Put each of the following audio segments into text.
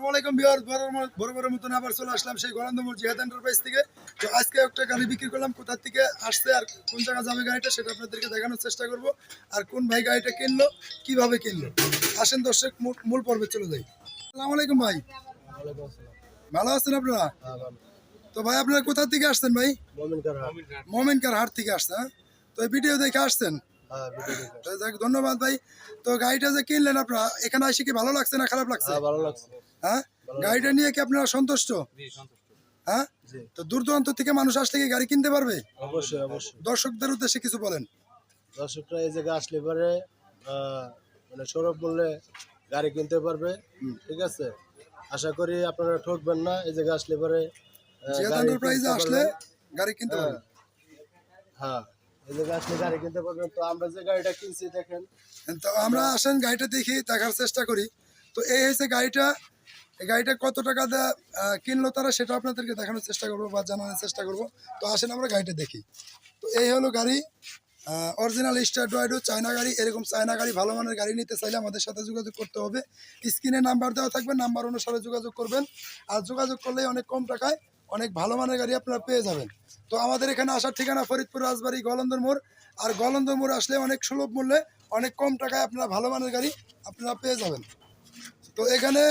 আসসালামু আলাইকুম বিহার বড় বড় মতন আবার চলে আসলাম সেই থেকে। তো আজকে একটা গাড়ি বিক্রি করলাম, কোথা থেকে আসছে আর কোন জায়গায় যাবে গাড়িটা সেটা আপনাদেরকে দেখানোর চেষ্টা আর কোন ভাই গাড়িটা কিনলো, কীভাবে কিনলো। আসেন দর্শক, মূল- চলে আলাইকুম ভাই। ভালো আছেন আপনারা? তো ভাই, আপনারা কোথা থেকে আসছেন ভাই? হাট থেকে আসছেন হ্যাঁ? তো ভিডিও দেখে আসছেন? ধন্যবাদ ভাই। তো গাড়িটা যে কিনলেন আপনারা, এখানে এসে কি ভালো লাগছে না খারাপ লাগছে? ভালো লাগছে। হ্যাঁ? গাড়িটা নিয়ে কি আপনারা সন্তুষ্ট? হ্যাঁ? তো দূর দূরান্ত থেকে মানুষ আসলে কি গাড়ি কিনতে পারবে? অবশ্যই অবশ্যই। দর্শকদের উদ্দেশ্যে কিছু বলেন। দর্শকরা এই জায়গায় আসলে পরে মানে সৌরভ মূল্যে গাড়ি কিনতে পারবে ঠিক আছে? আশা করি আপনারা ঠকবেন না এই জায়গায় আসলে পরে আহ, গাড়ি কিনতে আসলে পারবেন। গাড়ি কিনতে হ্যাঁ। পারবে। হ্যাঁ এই জায়গায় আসলে গাড়ি কিনতে পারবেন। তো আমরা যে গাড়িটা কিনছি দেখেন। তো আমরা আসেন গাড়িটা দেখি দেখার চেষ্টা করি। তো এই হয়েছে গাড়িটা এই গাড়িটা কত টাকা কিনলো তারা সেটা আপনাদেরকে দেখানোর চেষ্টা করব বা জানানোর চেষ্টা করব। তো আসেন আমরা গাড়িটা দেখি। তো এই হলো গাড়ি অরিজিনাল স্টার ড্রয়েডো চায়না গাড়ি। এরকম চায়না গাড়ি, ভালো মানের গাড়ি নিতে চাইলে আমাদের সাথে যোগাযোগ করতে হবে। স্ক্রিনে নাম্বার দেওয়া থাকবে, নাম্বার অনুসারে যোগাযোগ করবেন। আর যোগাযোগ করলে অনেক কম টাকায় অনেক ভালো মানের গাড়ি আপনারা পেয়ে যাবেন। তো আমাদের এখানে আসার ঠিকানা ফরিদপুর রাজবাড়ি, গলন্দর মোড়। আর গলন্দর মোড় আসলে অনেক সুলভ মূল্যে অনেক কম টাকায় আপনারা ভালো মানের গাড়ি আপনারা পেয়ে যাবেন। তো এখানে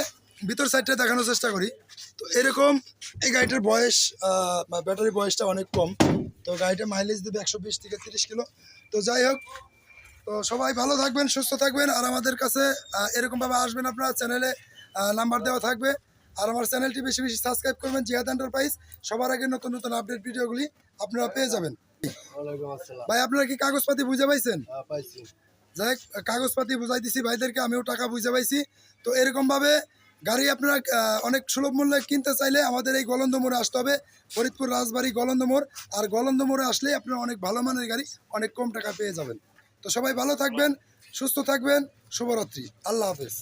ভিতর সাইডটা দেখানোর চেষ্টা করি। তো এরকম এই গাড়িটার বয়স বা ব্যাটারি বয়সটা অনেক কম। তো গাড়িটা মাইলেজ দেবে একশো বিশ থেকে তিরিশ কিলো। তো যাই হোক তো সবাই ভালো থাকবেন সুস্থ থাকবেন। আর আমাদের কাছে এরকমভাবে আসবেন আপনারা চ্যানেলে নাম্বার দেওয়া থাকবে। আর আমার চ্যানেলটি বেশি বেশি সাবস্ক্রাইব করবেন জিহাদ এন্টারপ্রাইজ সবার আগে নতুন নতুন আপডেট ভিডিওগুলি আপনারা পেয়ে যাবেন। ভাই আপনারা কি কাগজপাতি বুঝে পাইছেন? যাই হোক, কাগজপাতি বুঝাই দিছি। ভাইদেরকে আমিও টাকা বুঝে পাইছি। তো এরকমভাবে গাড়ি আপনারা অনেক সুলভ মূল্যে কিনতে চাইলে আমাদের এই গলন্দ মোড়ে আসতে হবে। ফরিদপুর রাজবাড়ি গলন্দ মোড়। আর গলন্দ মোড়ে আসলে আপনারা অনেক ভালো মানের গাড়ি অনেক কম টাকা পেয়ে যাবেন। তো সবাই ভালো থাকবেন, সুস্থ থাকবেন। শুভরাত্রি। আল্লাহ হাফেজ।